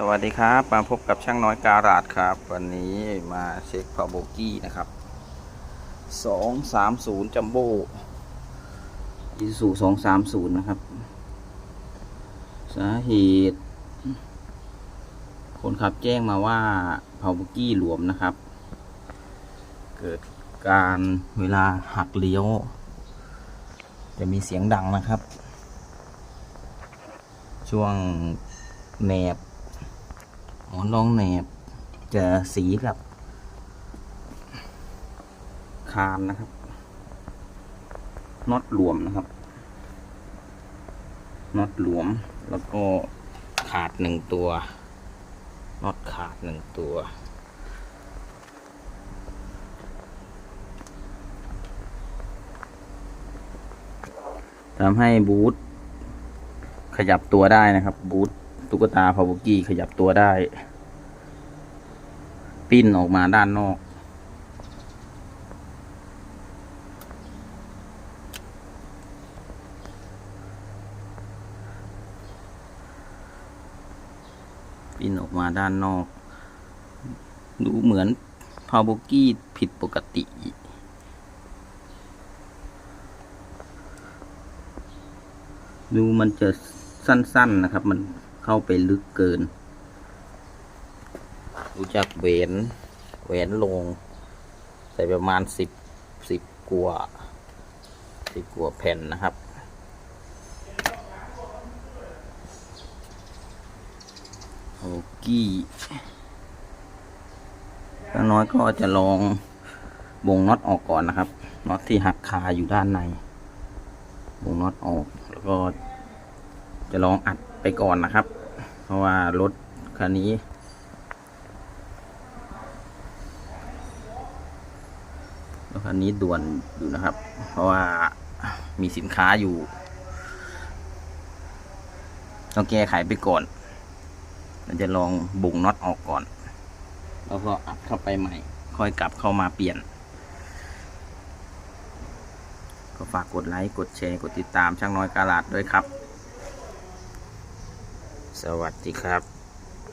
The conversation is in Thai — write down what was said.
สวัสดีครับ มาพบกับช่างน้อยการาดครับ วันนี้มาเช็คพาวโบกี้นะครับสองสามศูนย์จัมโบ้อีสูสองสามศูนย์นะครับ สาเหตุ คนขับแจ้งมาว่าพาวโบกี้หลวมนะครับ เกิดการเวลาหักเลี้ยว จะมีเสียงดังนะครับ ช่วงแหนบ หมอนรองแหนบ จะสีกับคานนะครับน็อตหลวมนะครับน็อตหลวมแล้วก็ขาดหนึ่งตัวน็อตขาดหนึ่งตัว ทำให้บูทขยับตัวได้นะครับบูท ตุ๊กตาพาวกี้ขยับตัวได้ ปิ้นออกมาด้านนอก ปิ้นออกมาด้านนอก ดูเหมือนพาวกี้ผิดปกติดูมันจะสั้นๆนะครับ มัน เข้าไปลึกเกินดูจากแหวนแหวนลง ใส่ประมาณสิบสิบกว่าสิบกว่าแผ่นนะครับโอกี้ถ้าน้อยก็จะลองบ่งน็อตออกก่อนนะครับน็อตที่หักคาอยู่ด้านในบ่งน็อตออกแล้วก็ จะลองอัดไปก่อนนะครับ เพราะว่ารถคันนี้ รถคันนี้ด่วนอยู่นะครับ เพราะว่ามีสินค้าอยู่ต้องแก้ไขไปก่อนเราจะลองบุงน็อตออกก่อน แล้วก็อัดเข้าไปใหม่ ค่อยกลับเข้ามาเปลี่ยน ก็ฝากกดไลค์ กดแชร์ กดติดตามช่างน้อยกาลาดด้วยครับ สวัสดีครับ